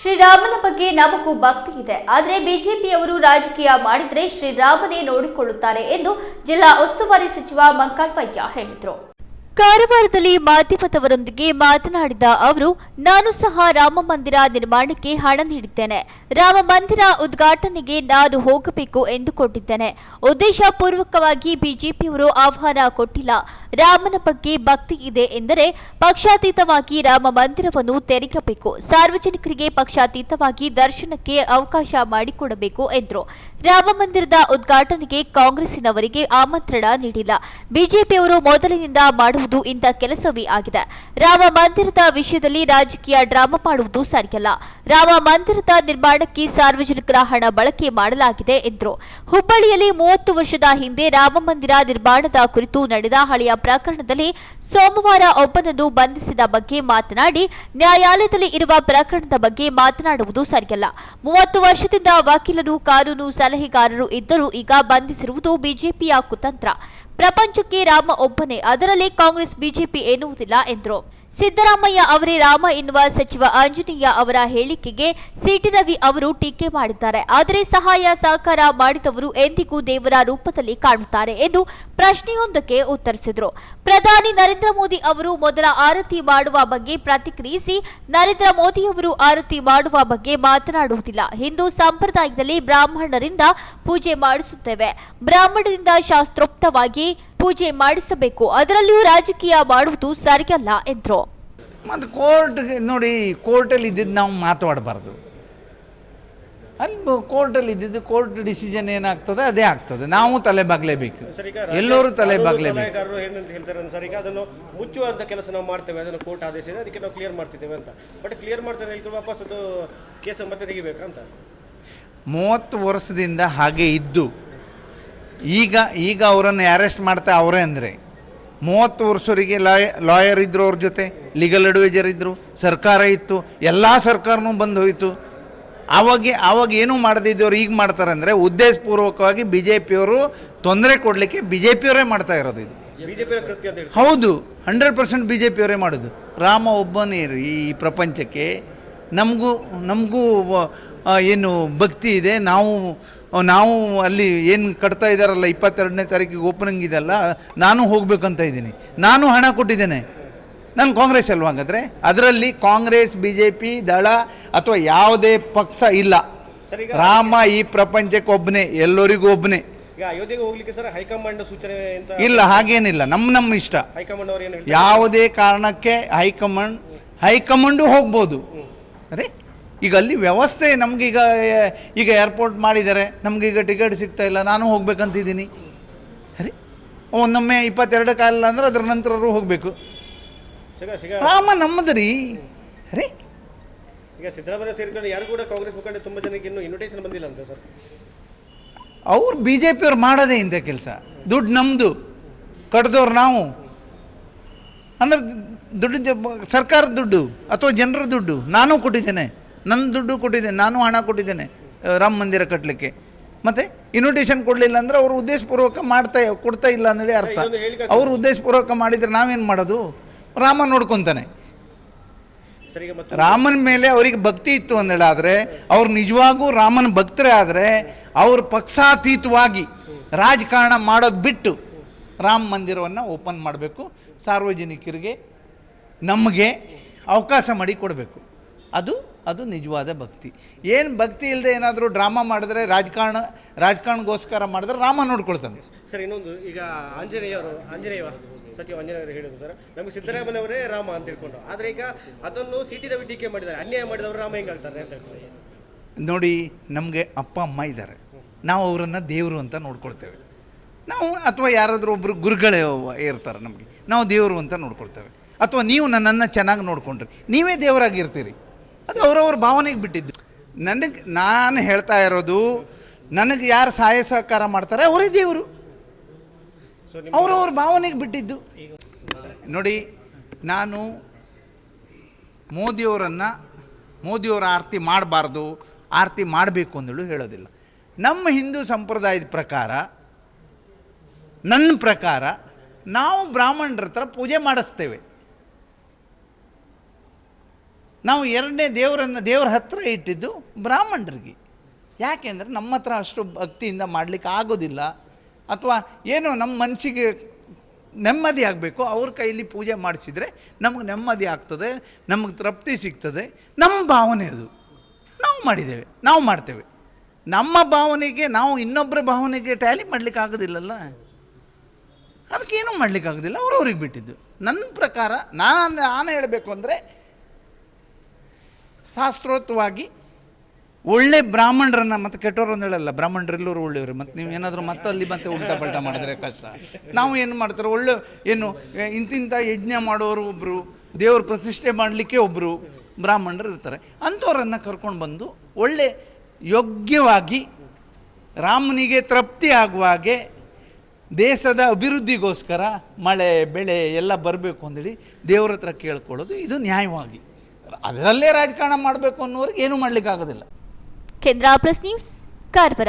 ಶ್ರೀರಾಮನ ಬಗ್ಗೆ ನಮಗೂ ಭಕ್ತಿ ಇದೆ. ಆದರೆ ಬಿಜೆಪಿಯವರು ರಾಜಕೀಯ ಮಾಡಿದರೆ ಶ್ರೀರಾಮನೇ ನೋಡಿಕೊಳ್ಳುತ್ತಾರೆ ಎಂದು ಜಿಲ್ಲಾ ಉಸ್ತುವಾರಿ ಸಚಿವ ಮಂಕಾಳ್ ಹೇಳಿದರು. ಕಾರವಾರದಲ್ಲಿ ಮಾಧ್ಯಮದವರೊಂದಿಗೆ ಮಾತನಾಡಿದ ಅವರು, ನಾನು ಸಹ ರಾಮ ಮಂದಿರ ನಿರ್ಮಾಣಕ್ಕೆ ಹಣ ನೀಡಿದ್ದೇನೆ. ರಾಮ ಮಂದಿರ ಉದ್ಘಾಟನೆಗೆ ನಾನು ಹೋಗಬೇಕು ಎಂದುಕೊಂಡಿದ್ದೇನೆ. ಉದ್ದೇಶಪೂರ್ವಕವಾಗಿ ಬಿಜೆಪಿಯವರು ಆಹ್ವಾನ ಕೊಟ್ಟಿಲ್ಲ. ರಾಮನ ಬಗ್ಗೆ ಭಕ್ತಿ ಇದೆ ಎಂದರೆ ಪಕ್ಷಾತೀತವಾಗಿ ರಾಮ ಮಂದಿರವನ್ನು ತೆರೆಯಬೇಕು. ಸಾರ್ವಜನಿಕರಿಗೆ ಪಕ್ಷಾತೀತವಾಗಿ ದರ್ಶನಕ್ಕೆ ಅವಕಾಶ ಮಾಡಿಕೊಡಬೇಕು ಎಂದರು. ರಾಮ ಮಂದಿರದ ಉದ್ಘಾಟನೆಗೆ ಕಾಂಗ್ರೆಸ್ಸಿನವರಿಗೆ ಆಮಂತ್ರಣ ನೀಡಿಲ್ಲ. ಬಿಜೆಪಿಯವರು ಮೊದಲಿನಿಂದ ಮಾಡುವುದು ಇಂಥ ಕೆಲಸವೇ ಆಗಿದೆ. ರಾಮ ಮಂದಿರದ ವಿಷಯದಲ್ಲಿ ರಾಜಕೀಯ ಡ್ರಾಮಾ ಮಾಡುವುದು ಸರಿಯಲ್ಲ. ರಾಮ ಮಂದಿರದ ನಿರ್ಮಾಣಕ್ಕೆ ಸಾರ್ವಜನಿಕರ ಹಣ ಬಳಕೆ ಮಾಡಲಾಗಿದೆ ಎಂದರು. ಹುಬ್ಬಳ್ಳಿಯಲ್ಲಿ ಮೂವತ್ತು ವರ್ಷದ ಹಿಂದೆ ರಾಮ ಮಂದಿರ ನಿರ್ಮಾಣದ ಕುರಿತು ನಡೆದ ಹಳೆಯ ಪ್ರಕರಣದಲ್ಲಿ ಸೋಮವಾರ ಒಬ್ಬನನ್ನು ಬಂಧಿಸಿದ ಬಗ್ಗೆ ಮಾತನಾಡಿ, ನ್ಯಾಯಾಲಯದಲ್ಲಿ ಇರುವ ಪ್ರಕರಣದ ಬಗ್ಗೆ ಮಾತನಾಡುವುದು ಸರಿಯಲ್ಲ. ಮೂವತ್ತು ವರ್ಷದಿಂದ ವಕೀಲರು, ಕಾನೂನು ಸಲಹೆಗಾರರು ಇದ್ದರೂ ಈಗ ಬಂಧಿಸಿರುವುದು ಬಿಜೆಪಿಯ ಕುತಂತ್ರ. ಪ್ರಪಂಚಕ್ಕೆ ರಾಮ ಒಬ್ಬನೇ ಅದರಲ್ಲಿ ಕಾಂಗ್ರೆಸ್ ಬಿಜೆಪಿ ಎನ್ನುವುದಿಲ್ಲ ಎಂದರು. ಸಿದ್ದರಾಮಯ್ಯ ಅವರೇ ರಾಮ ಎನ್ನುವ ಸಚಿವ ಆಂಜನೇಯ ಅವರ ಹೇಳಿಕೆಗೆ ಸಿಟಿ ರವಿ ಅವರು ಟೀಕೆ ಮಾಡಿದ್ದಾರೆ. ಆದರೆ ಸಹಾಯ ಸಹಕಾರ ಮಾಡಿದವರು ಎಂದಿಗೂ ದೇವರ ರೂಪದಲ್ಲಿ ಕಾಣುತ್ತಾರೆ ಎಂದು ಪ್ರಶ್ನೆಯೊಂದಕ್ಕೆ ಉತ್ತರಿಸಿದರು. ಪ್ರಧಾನಿ ನರೇಂದ್ರ ಮೋದಿ ಅವರು ಮೊದಲ ಆರತಿ ಮಾಡುವ ಬಗ್ಗೆ ಪ್ರತಿಕ್ರಿಯಿಸಿ ನರೇಂದ್ರ ಮೋದಿಯವರು ಆರತಿ ಮಾಡುವ ಬಗ್ಗೆ ಮಾತನಾಡುವುದಿಲ್ಲ. ಹಿಂದೂ ಸಂಪ್ರದಾಯದಲ್ಲಿ ಬ್ರಾಹ್ಮಣರಿಂದ ಪೂಜೆ ಮಾಡಿಸುತ್ತೇವೆ. ಬ್ರಾಹ್ಮಣರಿಂದ ಶಾಸ್ತ್ರೋಕ್ತವಾಗಿ ಪೂಜೆ ಮಾಡಿಸಬೇಕು. ಅದರಲ್ಲಿಯೂ ರಾಜಕೀಯ ಮಾಡುವುದು ಸರಿಯಲ್ಲ ಎಂದರು. ಮತ್ತು ಕೋರ್ಟ್ ನೋಡಿ ಕೋರ್ಟಲ್ಲಿ ಇದ್ದಿದ್ದು ನಾವು ಮಾತಾಡಬಾರ್ದು. ಅಲ್ಲಿ ಕೋರ್ಟಲ್ಲಿ ಇದ್ದಿದ್ದು ಕೋರ್ಟ್ ಡಿಸಿಷನ್ ಏನಾಗ್ತದೆ ಅದೇ ಆಗ್ತದೆ. ನಾವು ತಲೆ ಬಾಗ್ಲೇಬೇಕು. ಎಲ್ಲರೂ ತಲೆ ಬಾಗ್ಲೇಬೇಕು. ಏನಂತ ಹೇಳ್ತಾರೆ ಸರ್ ಈಗ ಅದನ್ನು ಮುಚ್ಚುವಂತ ಕೆಲಸ ನಾವು ಮಾಡ್ತೇವೆ ಅದನ್ನು ಕೋರ್ಟ್ ಆದೇಶ ಇದೆ ಅದಕ್ಕೆ ನಾವು ಕ್ಲಿಯರ್ ಮಾಡ್ತಿದ್ದೇವೆ ಅಂತ. ಬಟ್ ಕ್ಲಿಯರ್ ಮಾಡ್ತಾರೆ ಹೇಳ್ತಾರೆ ವಾಪಸ್ ಅದು ಕೇಸ್ ಮತ್ತೆ ತೆಗಿಬೇಕಂತ? ಮೂವತ್ತು ವರ್ಷದಿಂದ ಹಾಗೆ ಇದ್ದು ಈಗ ಈಗ ಅವರನ್ನು ಅರೆಸ್ಟ್ ಮಾಡ್ತಾ ಅವರೇ ಅಂದರೆ ಮೂವತ್ತು ವರ್ಷವರಿಗೆ ಲಾಯ ಲಾಯರ್ ಇದ್ದರು ಅವ್ರ ಜೊತೆ ಲೀಗಲ್ ಅಡ್ವೈಸರ್ ಇದ್ದರು ಸರ್ಕಾರ ಇತ್ತು ಎಲ್ಲ ಸರ್ಕಾರನೂ ಬಂದು ಹೋಯಿತು. ಆವಾಗ ಆವಾಗ ಏನು ಮಾಡದಿದ್ದವ್ರು ಈಗ ಮಾಡ್ತಾರೆ ಅಂದರೆ ಉದ್ದೇಶಪೂರ್ವಕವಾಗಿ ಬಿ ಜೆ ಪಿಯವರು ತೊಂದರೆ ಕೊಡಲಿಕ್ಕೆ ಬಿ ಜೆ ಪಿಯವರೇ ಮಾಡ್ತಾ ಇರೋದು ಇದು. ಹೌದು ಹಂಡ್ರೆಡ್ ಪರ್ಸೆಂಟ್ ಬಿ ಜೆ ಪಿಯವರೇ ಮಾಡೋದು. ರಾಮ ಒಬ್ಬನೇ ರೀ ಈ ಪ್ರಪಂಚಕ್ಕೆ ನಮಗೂ ನಮಗೂ ಏನು ಭಕ್ತಿ ಇದೆ. ನಾವು ನಾವು ಅಲ್ಲಿ ಏನು ಕಟ್ತಾ ಇದ್ದಾರಲ್ಲ ಇಪ್ಪತ್ತೆರಡನೇ ತಾರೀಕಿಗೆ ಓಪನಿಂಗ್ ಇದೆಲ್ಲ ನಾನು ಹೋಗಬೇಕಂತ ಇದ್ದೀನಿ. ನಾನು ಹಣ ಕೊಟ್ಟಿದ್ದೇನೆ. ನಾನು ಕಾಂಗ್ರೆಸ್ ಅಲ್ವಾ ಹಾಗಾದ್ರೆ? ಅದರಲ್ಲಿ ಕಾಂಗ್ರೆಸ್ ಬಿ ಜೆ ಪಿ ದಳ ಅಥವಾ ಯಾವುದೇ ಪಕ್ಷ ಇಲ್ಲ. ರಾಮ ಈ ಪ್ರಪಂಚಕ್ಕೆ ಒಬ್ಬನೇ ಎಲ್ಲರಿಗೂ ಒಬ್ಬನೇ ಈಗ ಅಯೋಧ್ಯೆಗೆ ಹೋಗ್ಲಿಕ್ಕೆ ಸರ್ ಹೈಕಮಾಂಡ್ ಸೂಚನೆ ಇಲ್ಲ ಹಾಗೇನಿಲ್ಲ. ನಮ್ಮ ನಮ್ಮ ಇಷ್ಟ. ಹೈಕಮಾಂಡ್ ಯಾವುದೇ ಕಾರಣಕ್ಕೆ ಹೈಕಮಾಂಡ್ ಹೈಕಮಾಂಡು ಹೋಗ್ಬೋದು. ಅದೇ ಈಗ ಅಲ್ಲಿ ವ್ಯವಸ್ಥೆ ನಮಗೀಗ ಈಗ ಏರ್ಪೋರ್ಟ್ ಮಾಡಿದ್ದಾರೆ ನಮಗೀಗ ಟಿಕೆಟ್ ಸಿಗ್ತಾ ಇಲ್ಲ ನಾನು ಹೋಗ್ಬೇಕಂತಿದ್ದೀನಿ. ಅರೆ ಒಮ್ಮೊಮ್ಮೆ ಇಪ್ಪತ್ತೆರಡು ಕಾಲಿಲ್ಲ ಅಂದ್ರೆ ಅದ್ರ ನಂತರರು ಹೋಗಬೇಕು. ರಾಮ ನಮ್ಮದು ರೀ. ಅರೆ ಈಗ ಸಿದ್ದರಾಮಯ್ಯ ಸೇರಿಕೊಂಡು ಯಾರು ಕೂಡ ಕಾಂಗ್ರೆಸ್ ಮುಖಂಡ ತುಂಬ ಜನಕ್ಕೆ ಇನ್ನೂ ಇನ್ವಿಟೇಷನ್ ಬಂದಿಲ್ಲ ಅಂತ ಸರ್. ಅವ್ರು ಬಿ ಜೆ ಪಿಯವ್ರು ಮಾಡೋದೇ ಇಂಥ ಕೆಲಸ. ದುಡ್ಡು ನಮ್ಮದು ಕಡ್ದವ್ರು ನಾವು. ಅಂದ್ರೆ ದುಡ್ಡು ಸರ್ಕಾರದ ದುಡ್ಡು ಅಥವಾ ಜನರ ದುಡ್ಡು. ನಾನು ಕೊಟ್ಟಿದ್ದೇನೆ. ನನ್ನ ದುಡ್ಡು ಕೊಟ್ಟಿದ್ದೇನೆ. ನಾನು ಹಣ ಕೊಟ್ಟಿದ್ದೇನೆ ರಾಮ ಮಂದಿರ ಕಟ್ಟಲಿಕ್ಕೆ ಮತ್ತು ಇನ್ವಿಟೇಷನ್ ಕೊಡಲಿಲ್ಲ ಅಂದರೆ ಅವರು ಉದ್ದೇಶಪೂರ್ವಕ ಮಾಡ್ತಾ ಕೊಡ್ತಾ ಇಲ್ಲ ಅಂದೇಳಿ ಅರ್ಥ. ಅವರು ಉದ್ದೇಶಪೂರ್ವಕ ಮಾಡಿದರೆ ನಾವೇನು ಮಾಡೋದು? ರಾಮ ನೋಡ್ಕೊತಾನೆ. ರಾಮನ ಮೇಲೆ ಅವರಿಗೆ ಭಕ್ತಿ ಇತ್ತು ಅಂದೇಳಿ ಆದರೆ ಅವ್ರು ನಿಜವಾಗೂ ರಾಮನ ಭಕ್ತರೇ ಆದರೆ ಅವರು ಪಕ್ಷಾತೀತವಾಗಿ ರಾಜಕಾರಣ ಮಾಡೋದು ಬಿಟ್ಟು ರಾಮ ಮಂದಿರವನ್ನು ಓಪನ್ ಮಾಡಬೇಕು ಸಾರ್ವಜನಿಕರಿಗೆ ನಮಗೆ ಅವಕಾಶ ಮಾಡಿ ಕೊಡಬೇಕು. ಅದು ಅದು ನಿಜವಾದ ಭಕ್ತಿ. ಏನು ಭಕ್ತಿ ಇಲ್ಲದೆ ಏನಾದರೂ ಡ್ರಾಮಾ ಮಾಡಿದ್ರೆ ರಾಜಕಾರಣ ರಾಜಕಾರಣಗೋಸ್ಕರ ಮಾಡಿದ್ರೆ ರಾಮ ನೋಡ್ಕೊಳ್ತಾನೆ. ಸರ್ ಇನ್ನೊಂದು ಈಗ ಆಂಜನೇಯರು ಆಂಜನೇಯ ಸಚಿವ ಆಂಜನೇಯ ಅವರು ಹೇಳಿದ್ರು ಸರ್. ನಮಗೆ ಸಿದ್ದರಾಮಯ್ಯವರೇ ರಾಮ ಅಂತ ಹೇಳ್ಕೊಂಡು. ಆದರೆ ಈಗ ಅದನ್ನು ಸಿಟಿ ರವಿ ಟೀಕೆ ಮಾಡಿದ್ದಾರೆ. ಅನ್ಯಾಯ ಮಾಡಿದವರು ರಾಮ ಹೆಂಗಾಗ್ತಾರೆ ಅಂತ ಹೇಳ್ತಾರೆ. ನೋಡಿ ನಮಗೆ ಅಪ್ಪ ಅಮ್ಮ ಇದ್ದಾರೆ. ನಾವು ಅವರನ್ನು ದೇವರು ಅಂತ ನೋಡ್ಕೊಳ್ತೇವೆ. ನಾವು ಅಥವಾ ಯಾರಾದರೂ ಒಬ್ಬರು ಗುರುಗಳೇ ಇರ್ತಾರೆ ನಮಗೆ. ನಾವು ದೇವರು ಅಂತ ನೋಡ್ಕೊಳ್ತೇವೆ. ಅಥವಾ ನೀವು ನನ್ನನ್ನು ಚೆನ್ನಾಗಿ ನೋಡ್ಕೊಂಡ್ರಿ. ನೀವೇ ದೇವರಾಗಿರ್ತೀರಿ. ಅದು ಅವರವ್ರ ಭಾವನೆಗೆ ಬಿಟ್ಟಿದ್ದು. ನನಗೆ ನಾನು ಹೇಳ್ತಾ ಇರೋದು ನನಗೆ ಯಾರು ಸಹಾಯ ಸಹಕಾರ ಮಾಡ್ತಾರೆ ಅವರೇ ದೇವರು. ಅವರವ್ರ ಭಾವನೆಗೆ ಬಿಟ್ಟಿದ್ದು. ನೋಡಿ ನಾನು ಮೋದಿಯವರನ್ನು ಮೋದಿಯವರ ಆರತಿ ಮಾಡಬಾರ್ದು ಆರತಿ ಮಾಡಬೇಕು ಅಂದೇಳು ಹೇಳೋದಿಲ್ಲ. ನಮ್ಮ ಹಿಂದೂ ಸಂಪ್ರದಾಯದ ಪ್ರಕಾರ ನನ್ನ ಪ್ರಕಾರ ನಾವು ಬ್ರಾಹ್ಮಣರ ಹತ್ರ ಪೂಜೆ ಮಾಡಿಸ್ತೇವೆ. ನಾವು ಎರಡನೇ ದೇವರನ್ನು ದೇವರ ಹತ್ರ ಇಟ್ಟಿದ್ದು ಬ್ರಾಹ್ಮಣರಿಗೆ. ಯಾಕೆಂದರೆ ನಮ್ಮ ಹತ್ರ ಅಷ್ಟು ಭಕ್ತಿಯಿಂದ ಮಾಡಲಿಕ್ಕೆ ಆಗೋದಿಲ್ಲ. ಅಥವಾ ಏನೋ ನಮ್ಮ ಮನಸ್ಸಿಗೆ ನೆಮ್ಮದಿ ಆಗಬೇಕು, ಅವ್ರ ಕೈಲಿ ಪೂಜೆ ಮಾಡಿಸಿದರೆ ನಮಗೆ ನೆಮ್ಮದಿ ಆಗ್ತದೆ, ನಮಗೆ ತೃಪ್ತಿ ಸಿಗ್ತದೆ. ನಮ್ಮ ಭಾವನೆ ಅದು. ನಾವು ಮಾಡಿದ್ದೇವೆ, ನಾವು ಮಾಡ್ತೇವೆ. ನಮ್ಮ ಭಾವನೆಗೆ ನಾವು ಇನ್ನೊಬ್ಬರ ಭಾವನೆಗೆ ಟ್ಯಾಲಿ ಮಾಡಲಿಕ್ಕೆ ಆಗೋದಿಲ್ಲಲ್ಲ. ಅದಕ್ಕೇನು ಮಾಡಲಿಕ್ಕಾಗೋದಿಲ್ಲ ಅವ್ರವ್ರಿಗೆ ಬಿಟ್ಟಿದ್ದು. ನನ್ನ ಪ್ರಕಾರ ನಾನು ನಾನು ಹೇಳಬೇಕು ಅಂದರೆ ಶಾಸ್ತ್ರೋಕ್ತವಾಗಿ ಒಳ್ಳೆ ಬ್ರಾಹ್ಮಣರನ್ನ ಮತ್ತು ಕೆಟ್ಟವರು ಅಂತ ಹೇಳಲ್ಲ, ಬ್ರಾಹ್ಮಣರೆಲ್ಲರೂ ಒಳ್ಳೆಯವರು. ಮತ್ತು ನೀವು ಏನಾದರೂ ಮತ್ತೆ ಅಲ್ಲಿ ಮತ್ತೆ ಉಲ್ಟಾ ಪಲ್ಟ ಮಾಡಿದ್ರೆ ಕಷ್ಟ. ನಾವು ಏನು ಮಾಡ್ತಾರೆ, ಒಳ್ಳೆ ಏನು ಇಂತಿಂಥ ಯಜ್ಞ ಮಾಡೋರು ಒಬ್ಬರು ದೇವ್ರ ಪ್ರತಿಷ್ಠೆ ಮಾಡಲಿಕ್ಕೆ ಒಬ್ಬರು ಬ್ರಾಹ್ಮಣರು ಇರ್ತಾರೆ. ಅಂಥವರನ್ನು ಕರ್ಕೊಂಡು ಬಂದು ಒಳ್ಳೆ ಯೋಗ್ಯವಾಗಿ ರಾಮನಿಗೆ ತೃಪ್ತಿ ಆಗುವ ಹಾಗೆ ದೇಶದ ಅಭಿವೃದ್ಧಿಗೋಸ್ಕರ ಮಳೆ, ಬೆಳೆ ಎಲ್ಲ ಬರಬೇಕು ಅಂದೇಳಿ ದೇವ್ರ ಹತ್ರ ಕೇಳ್ಕೊಳ್ಳೋದು, ಇದು ನ್ಯಾಯವಾಗಿ. ಅದರಲ್ಲೇ ರಾಜಕಾರಣ ಮಾಡಬೇಕು ಅನ್ನೋರಿಗೆ ಏನೂ ಮಾಡಲಿಕ್ಕಾಗೋದಿಲ್ಲ. ಕೇಂದ್ರ ಪ್ಲಸ್ ನ್ಯೂಸ್ ಕಾರವಾರ